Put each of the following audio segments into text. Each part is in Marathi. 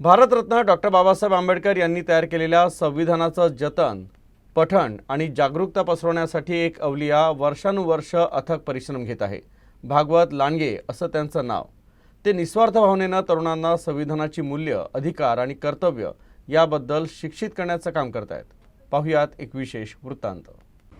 भारतरत्न डॉक्टर बाबासाहेब आंबेडकर यांनी तयार केलेल्या संविधानाचं जतन पठण आणि जागरूकता पसरवण्यासाठी एक अवलिया वर्षानुवर्ष अथक परिश्रम घेत आहे. भागवत लांडगे असं त्यांचं नाव. ते निस्वार्थ भावनेनं तरुणांना संविधानाची मूल्य अधिकार आणि कर्तव्य याबद्दल शिक्षित करण्याचं काम करत आहेत पाहुयात एक विशेष वृत्तांत.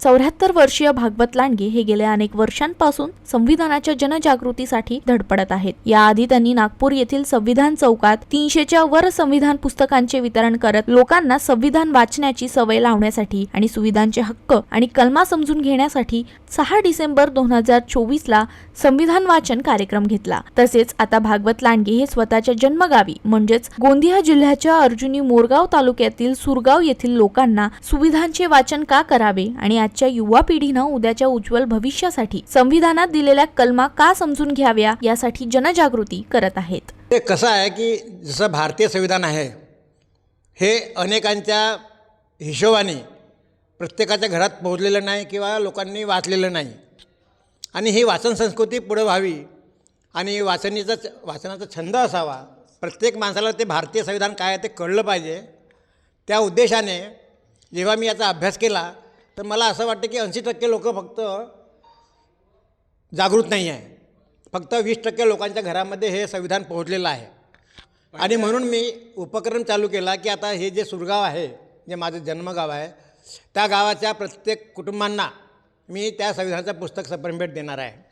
चौऱ्याहत्तर वर्षीय भागवत लांडगे हे गेल्या अनेक वर्षांपासून संविधानाच्या जनजागृतीसाठी धडपडत आहेत. याआधी त्यांनी नागपूर येथील संविधान चौकात तीनशेच्या वर संविधान पुस्तकांचे वितरण करत लोकांना संविधान वाचण्याची सवय लावण्यासाठी आणि सुविधांचे हक्क आणि कलमा समजून घेण्यासाठी सहा डिसेंबर दोन हजार चोवीस ला संविधान वाचन कार्यक्रम घेतला. तसेच आता भागवत लांडगे हे स्वतःच्या जन्मगावी म्हणजेच गोंदिया जिल्ह्याच्या अर्जुनी मोरगाव तालुक्यातील सुरगाव येथील लोकांना सुविधांचे वाचन का करावे आणि आजच्या युवा पिढीनं उद्याच्या उज्ज्वल भविष्यासाठी संविधानात दिलेल्या कलमा का समजून घ्याव्या यासाठी जनजागृती करत आहेत. ते कसं आहे की जसं भारतीय संविधान आहे हे अनेकांच्या हिशोबाने प्रत्येकाच्या घरात पोहोचलेलं नाही किंवा लोकांनी वाचलेलं नाही. आणि ही वाचन संस्कृती पुढं व्हावी आणि वाचनीचा वाचनाचा छंद असावा प्रत्येक माणसाला ते भारतीय संविधान काय आहे ते कळलं पाहिजे. त्या उद्देशाने जेव्हा मी याचा अभ्यास केला तर मला असं वाटतं की ऐंशी टक्के लोक फक्त जागृत नाही आहे. फक्त वीस टक्के लोकांच्या घरामध्ये हे संविधान पोहोचलेलं आहे. आणि म्हणून मी उपक्रम चालू केला की आता हे जे सुरगाव आहे जे माझं जन्मगाव आहे त्या गावाच्या प्रत्येक कुटुंबांना मी त्या संविधानाचं पुस्तक सप्रेम भेट देणार आहे.